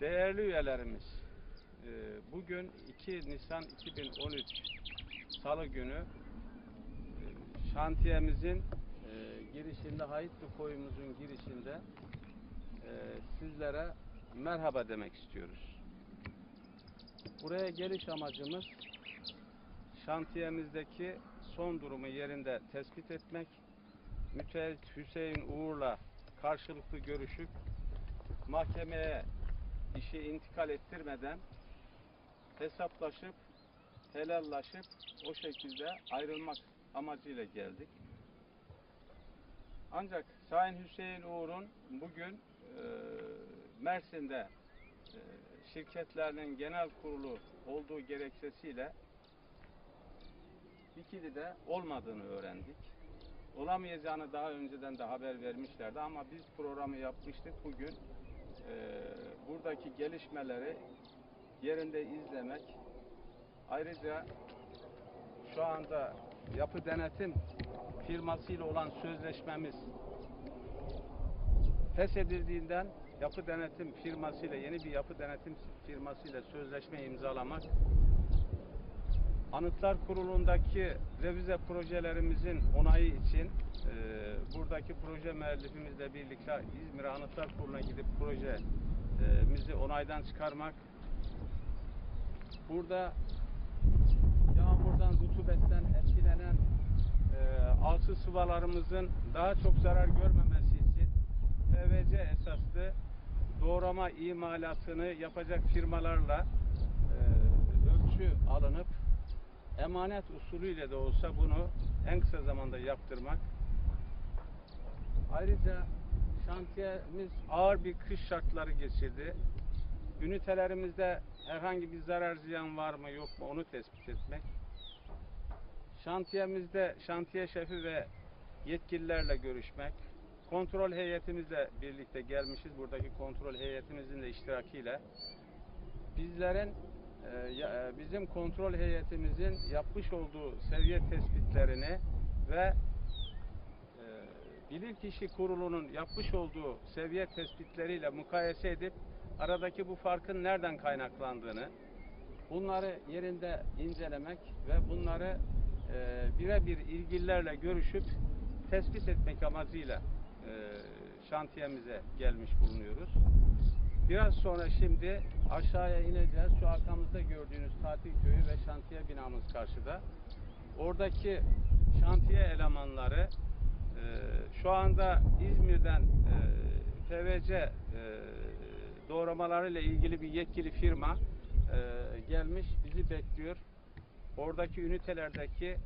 Değerli üyelerimiz, e, bugün 2 Nisan 2013 Salı günü e, şantiyemizin e, girişinde, Hayitli koyumuzun girişinde sizlere merhaba demek istiyoruz. Buraya geliş amacımız şantiyemizdeki son durumu yerinde tespit etmek, müteahhit Hüseyin Uğur'la karşılıklı görüşüp mahkemeye işi intikal ettirmeden hesaplaşıp helallaşıp o şekilde ayrılmak amacıyla geldik. Ancak Sayın Hüseyin Uğur'un bugün e, Mersin'de e, şirketlerinin genel kurulu olduğu gerekçesiyle Dikili'de olmadığını öğrendik. Olamayacağını daha önceden de haber vermişlerdi ama biz programı yapmıştık. Bugün e, buradaki gelişmeleri yerinde izlemek, ayrıca şu anda yapı denetim firmasıyla olan sözleşmemiz feshedildiğinden yapı denetim firmasıyla yeni bir yapı denetim firmasıyla sözleşme imzalamak. Anıtlar Kurulu'ndaki revize projelerimizin onayı için e, buradaki proje müellifimizle birlikte İzmir Anıtlar Kurulu'na gidip projemizi onaydan çıkarmak burada yağmurdan, rutubetten etkilenen e, alçı sıvalarımızın daha çok zarar görmemesi için PVC esaslı doğrama imalatını yapacak firmalarla e, ölçü alınıp emanet usulüyle de olsa bunu en kısa zamanda yaptırmak. Ayrıca şantiyemiz ağır bir kış şartları geçirdi. Ünitelerimizde herhangi bir zarar ziyan var mı yok mu onu tespit etmek. Şantiyemizde şantiye şefi ve yetkililerle görüşmek. Kontrol heyetimizle birlikte gelmişiz. Buradaki kontrol heyetimizin de iştirakiyle bizlerin e, e, bizim kontrol heyetimizin yapmış olduğu seviye tespitlerini ve bilirkişi kurulunun yapmış olduğu seviye tespitleriyle mukayese edip aradaki bu farkın nereden kaynaklandığını bunları yerinde incelemek ve bunları e, birebir ilgililerle görüşüp tespit etmek amacıyla e, şantiyemize gelmiş bulunuyoruz. Biraz sonra şimdi aşağıya ineceğiz. Şu arkamızda gördüğünüz tatil köyü ve şantiye binamız karşıda. Oradaki şantiye elemanları şu anda İzmir'den e, PVC e, doğramalarıyla ilgili bir yetkili firma e, gelmiş bizi bekliyor. Oradaki ünitelerdeki e,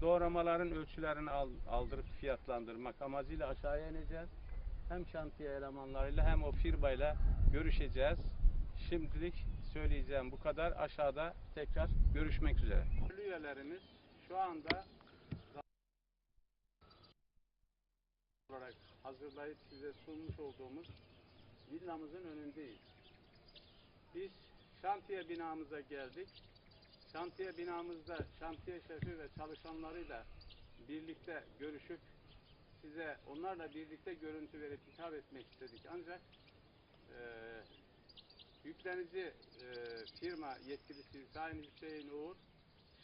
doğramaların ölçülerini al- aldırıp fiyatlandırmak amacıyla aşağıya ineceğiz hem şantiye elemanlarıyla hem o firmayla görüşeceğiz. Şimdilik söyleyeceğim bu kadar. Aşağıda tekrar görüşmek üzere. Üyelerimiz şu anda olarak hazırlayıp size sunmuş olduğumuz villamızın önündeyiz. Biz şantiye binamıza geldik. Şantiye binamızda şantiye şefi ve çalışanlarıyla birlikte görüşüp size onlarla birlikte görüntü verip hitap etmek istedik. Ancak e, yüklenici e, firma yetkilisi Sayın Hüseyin Uğur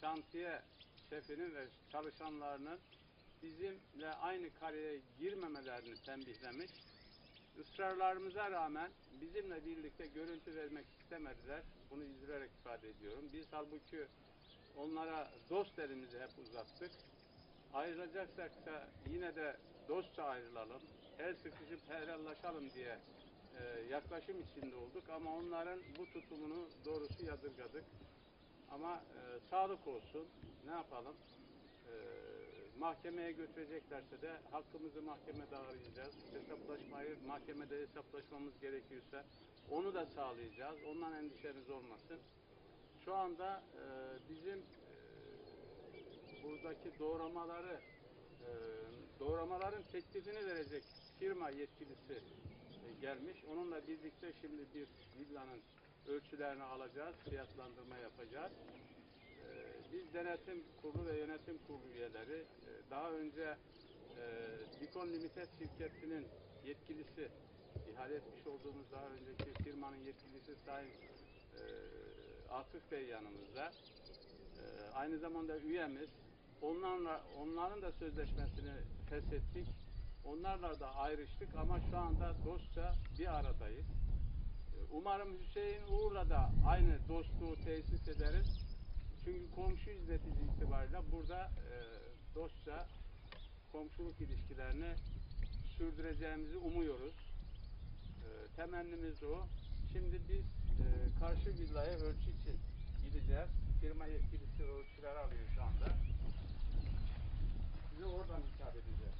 şantiye şefinin ve çalışanlarının bizimle aynı kareye girmemelerini tembihlemiş. Israrlarımıza rağmen bizimle birlikte görüntü vermek istemediler. Bunu üzülerek ifade ediyorum. Biz halbuki onlara dost elimizi hep uzattık. Ayrılacaksak da yine de dostça ayrılalım. El sıkışıp helallaşalım diye e, yaklaşım içinde olduk ama onların bu tutumunu doğrusu yadırgadık. Ama e, sağlık olsun. Ne yapalım? E, mahkemeye götüreceklerse de hakkımızı mahkemede arayacağız. Hesaplaşmayı mahkemede hesaplaşmamız gerekiyorsa onu da sağlayacağız. Ondan endişeniz olmasın. Şu anda e, bizim e, buradaki doğramaları e, doğramaların teklifini verecek firma yetkilisi e, gelmiş. Onunla birlikte şimdi bir villanın ölçülerini alacağız, fiyatlandırma yapacağız. E, biz denetim kurulu ve yönetim kurulu üyeleri e, daha önce e, Dikon Limited şirketinin yetkilisi ihale etmiş olduğumuz daha önceki firmanın yetkilisi Sayın e, Atıf Bey yanımızda. E, aynı zamanda üyemiz. Onlarla, onların da sözleşmesini feshettik. Onlarla da ayrıştık ama şu anda dostça bir aradayız. E, Umarım Hüseyin Uğur'la da aynı dostluğu tesis ederiz. Çünkü komşuyuz netice itibariyle burada e, dostça komşuluk ilişkilerini sürdüreceğimizi umuyoruz. E, temennimiz o. Şimdi biz e, karşı villaya ölçü için gideceğiz. Firma yetkilisi ölçüler alıyor şu anda. Size oradan hitap edeceğiz.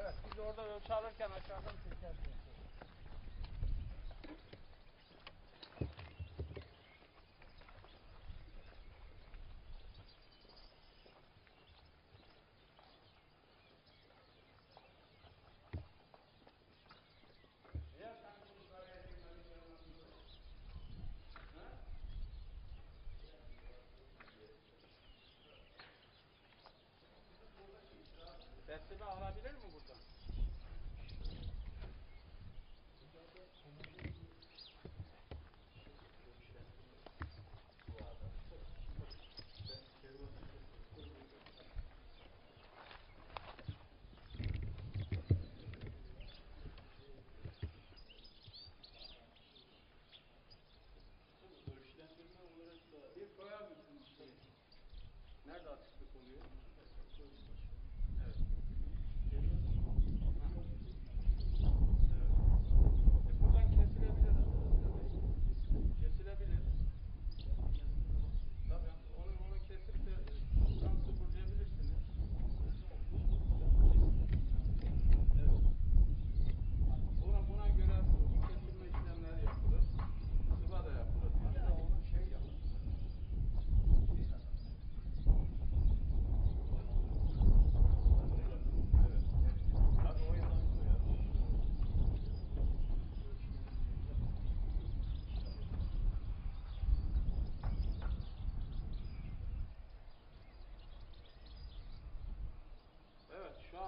Evet, biz orada ölçü alırken aşağıdan çekersiniz.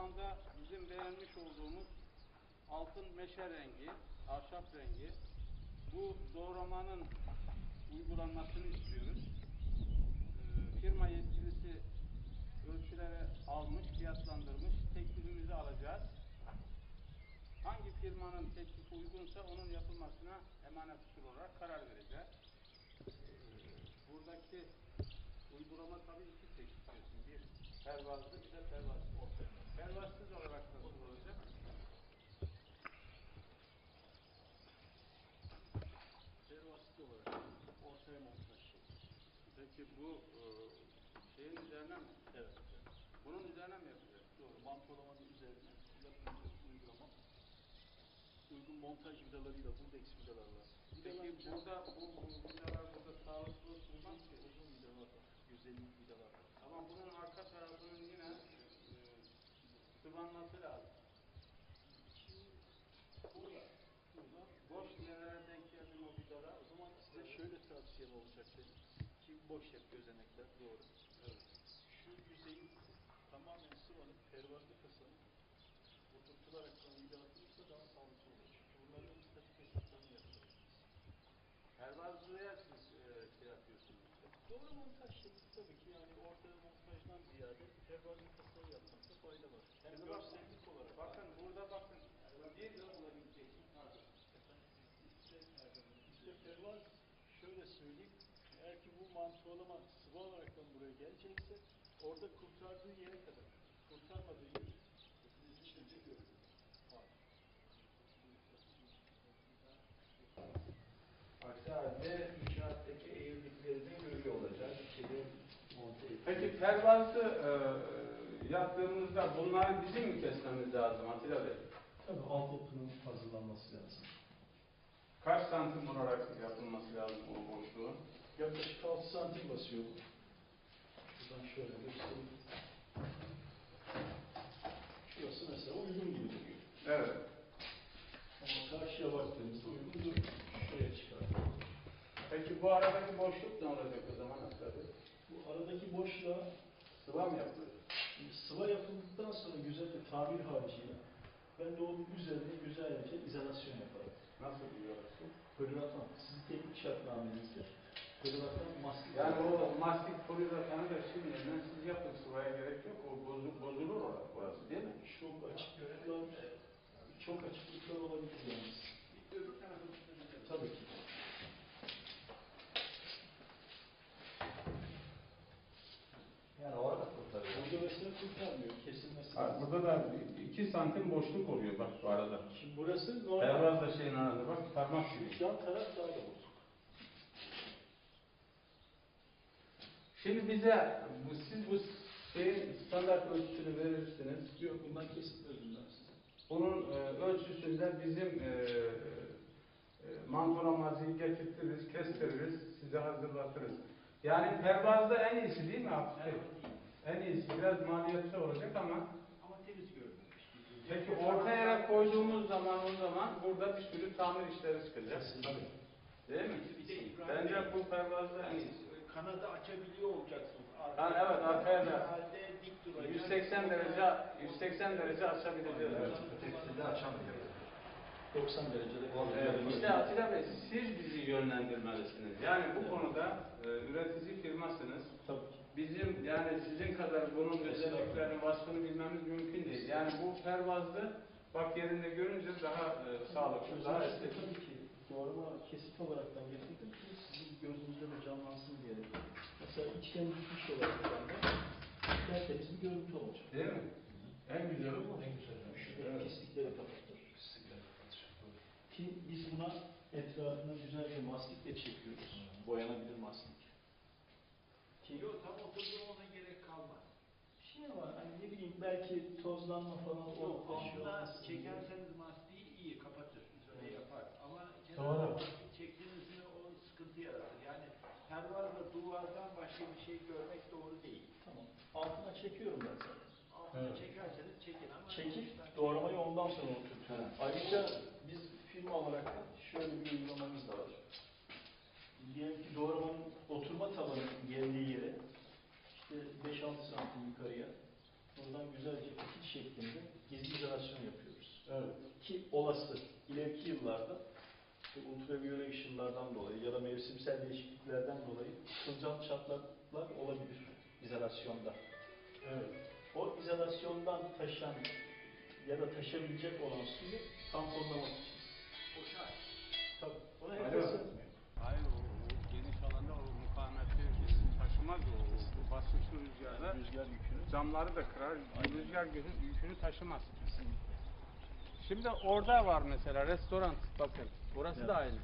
Anda bizim beğenmiş olduğumuz altın meşe rengi, ahşap rengi. Bu doğramanın uygulanmasını istiyoruz. Ee, firma yetkilisi ölçüleri almış, fiyatlandırmış. Teklifimizi alacağız. Hangi firmanın teklifi uygunsa onun yapılmasına emanet usul olarak karar vereceğiz. Ee, buradaki uygulama tabii iki pervazlı bir de pervazsız. Pervazsız olarak nasıl olacak? pervasız olarak ortaya montaj şekli. Peki bu e, şeyin üzerine mi? Evet. Bunun üzerine mi yapacağız? Doğru. Mantolamanın üzerine yapılacak uygulama. Uygun montaj vidalarıyla, buldeks vidalarla. Peki burada bu, bu vidalar burada sağlıklı bulmaz ki. uzun vidalar var. 150 vidalar var. Ama bunun arka tarafının yine e, sıvanması lazım. Burada, burada Boş yerlere denk geldi o vidalar. o zaman size şöyle tavsiyem olacak benim. Ki boş hep gözenekler doğru. Evet. Şu yüzeyin tamamen sıvanıp pervazlı kasanın oturtularak sonra vida atılırsa daha sağlıklı olur. Çünkü bunların statik hesaplarını yapacağız. Pervazlıya siz e, şey yapıyorsunuz. Doğru montaj şekli tabii ki yani orada montajdan ziyade pervazlı kasayı yapmakta fayda var. Hem bak- görsellik olarak. Bakın burada bakın. Bir yıl olabilecek. Pardon. İşte pervaz şöyle söyleyeyim. Eğer ki bu mantolama sıvı olaraktan buraya gelecekse orada kurtardığı yere kadar. Kurtarmadığı yer Peki pervazı e, yaptığımızda bunları bizim mi kesmemiz lazım Atilla Bey? Tabii altyapının hazırlanması lazım. Kaç santim olarak yapılması lazım o boşluğu? Yaklaşık 6 santim basıyor bu. Buradan şöyle göstereyim. Şurası mesela uygun gibi duruyor. Evet. Ama karşıya baktığımızda uygun durmuyor. Şuraya çıkar. Peki bu aradaki boşluk ne olacak o zaman Atilla Bey? Aradaki boşluğa Sıva mı yapılıyor? Şimdi sıva yapıldıktan sonra güzel bir tamir harcıyla Ben de onun üzerine güzelce izolasyon yaparım. Nasıl bir orası? Hırlatan, sizin teknik şartnamenizdir. Hırlatan maske. Yani o mastik poliuretanı da şimdiden siz yapın sıvaya gerek yok. O bozu, bozulur orası, değil mi? çok açıklıklar, çok açıklıklar olabilir yalnız. Tabii ki. Yani orada kurtarıyor. Burada kurtarmıyor, kesilmesi lazım. Burada da 2 santim boşluk oluyor bak bu arada. Şimdi burası normal. Pervaz da şeyin arasında bak parmak gibi. Şu an taraf daha da bozuk. Şimdi bize bu, siz bu şeyin standart ölçüsünü verirsiniz. Yok bundan özünden size. Bunun e, ölçüsünde bizim e, e, mantolamacıyı getirtiriz, kestiririz, size hazırlatırız. Yani pervazda en iyisi değil mi Hafız Bey? En iyisi. Biraz maliyetli olacak ama Ama temiz görünüyor. peki orta yere koyduğumuz zaman o zaman burada bir sürü tamir işleri çıkacak. Tabii. Değil mi? Bir de İbrahim Bence Bey, bu pervazda en iyisi. Kanadı açabiliyor olacaksınız. Ha, evet, arkaya da. Halde dik duracak. 180 derece 180 derece açabileceğiz. Evet. Ötekisinde açamıyor. 90 derecede Evet, işte Atilla Bey siz bizi yönlendirmelisiniz. Yani bu konuda e, üretici firmasınız. Tabii. Bizim yani sizin kadar bunun özelliklerini, vasfını bilmemiz mümkün değil. Yani bu pervazlı bak yerinde görünce daha e, sağlıklı, daha estetik. tabii ki doğrama kesit olaraktan getirdim ki sizin gözünüzde de canlansın diye. Mesela içten gitmiş olarak bende tertemiz bir görüntü olacak. Değil mi? En güzel o. En güzel. Şuradaki pislikleri kapatır. Ki biz buna etrafına güzel bir mastikle çekiyoruz. Boyanabilir mastik. Ki Yok tam oturduğum ona gerek kalmaz. bir şey var hani ne bileyim belki tozlanma falan Yok olup taşıyor altına çekerseniz mastiği iyi kapatır. Öyle yapar. Ama Doğru. kenarına mastik çektiğiniz mi o sıkıntı yaratır. Yani pervazla duvardan başka bir şey görmek doğru değil. Tamam. Altına çekiyorum ben zaten. Altına Evet. çekerseniz çekin ama Çekip doğramayı ondan sonra oturtuyorum. Ayrıca biz firma olarak da şöyle bir uygulamamız da var. Diyelim ki doğramanın oturma tabanı geldiği yere işte 5-6 santim yukarıya buradan güzelce fikir şeklinde gizli izolasyon yapıyoruz. Evet. Ki olası ileriki yıllarda işte ultraviyole ışınlardan dolayı ya da mevsimsel değişikliklerden dolayı kılcal çatlaklar olabilir izolasyonda. Evet. O izolasyondan taşan ya da taşabilecek olan suyu tamponlamak için. O şart. Tabii. Ona herkes yapmıyor. Hayır o, o geniş alanda o mukavemetli taşımaz o, o basınçlı rüzgarda. Yani rüzgar yükünü. Camları da kırar, rüzgar gözün yükünü taşımaz. Şimdi orada var mesela restoran bakın. Orası Evet. da aynı.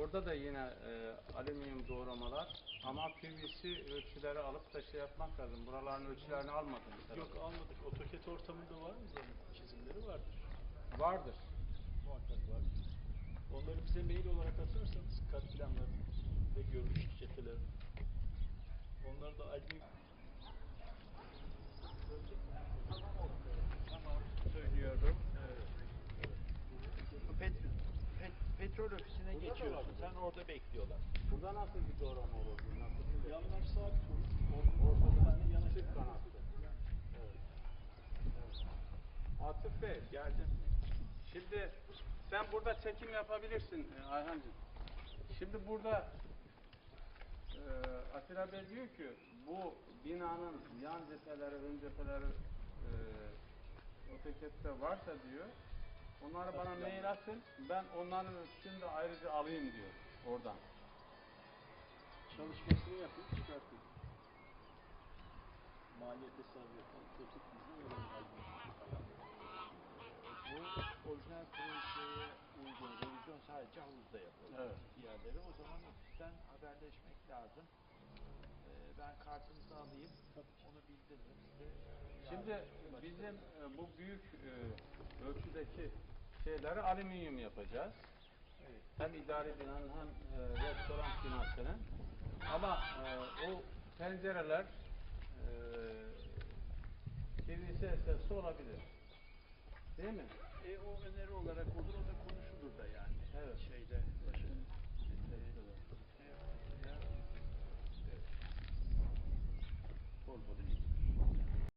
Orada da yine e, alüminyum doğramalar ama PVC ölçüleri alıp da şey yapmak lazım. Buraların ölçülerini almadım. mesela. Yok almadık. AutoCAD ortamında var mı zaten? Çizimleri vardır. Vardır. Muhakkak vardır. Onları bize mail olarak atarsanız kat planlarını ve görünüş çetelerini. Onlar da Tamam söylüyorum. Pet, pet, petrol ofisine Burada da geçiyorsun. Sen orada bekliyorlar. Burada nasıl bir doğrama olur? Yanlar sabit olur. Ortada bir tane yana çift kanatlı. Evet. Evet. Atıf Bey, Geldim. Şimdi sen burada çekim yapabilirsin e, Ayhancığım. Şimdi burada e, Atilla Bey diyor ki bu binanın yan cepheleri, ön cepheleri e, AutoCAD'de varsa diyor onları bana mail atın ben onların ölçüsünü de ayrıca alayım diyor oradan. Çalışmasını yapıp çıkartıyor. Maliyet hesabı bizden öyle bir alüminyum. Bu orijinal projeye uygun. Revizyon sadece havuzda yapılır. Evet. Diğerleri o zaman ofisten haberleşmek lazım. Ee, ben kartınızı alayım. Onu bildiririm. Size Şimdi yardımcı bizim e, bu büyük e, ölçüdeki şeyleri alüminyum yapacağız. Evet. Hem idari binanın hem e, restoran binasının. Ama e, o pencereler e, esası olabilir. Değil mi? E, o öneri olarak olur. O da konuşulur da yani. Evet. Şeyde. Başının. Bol bol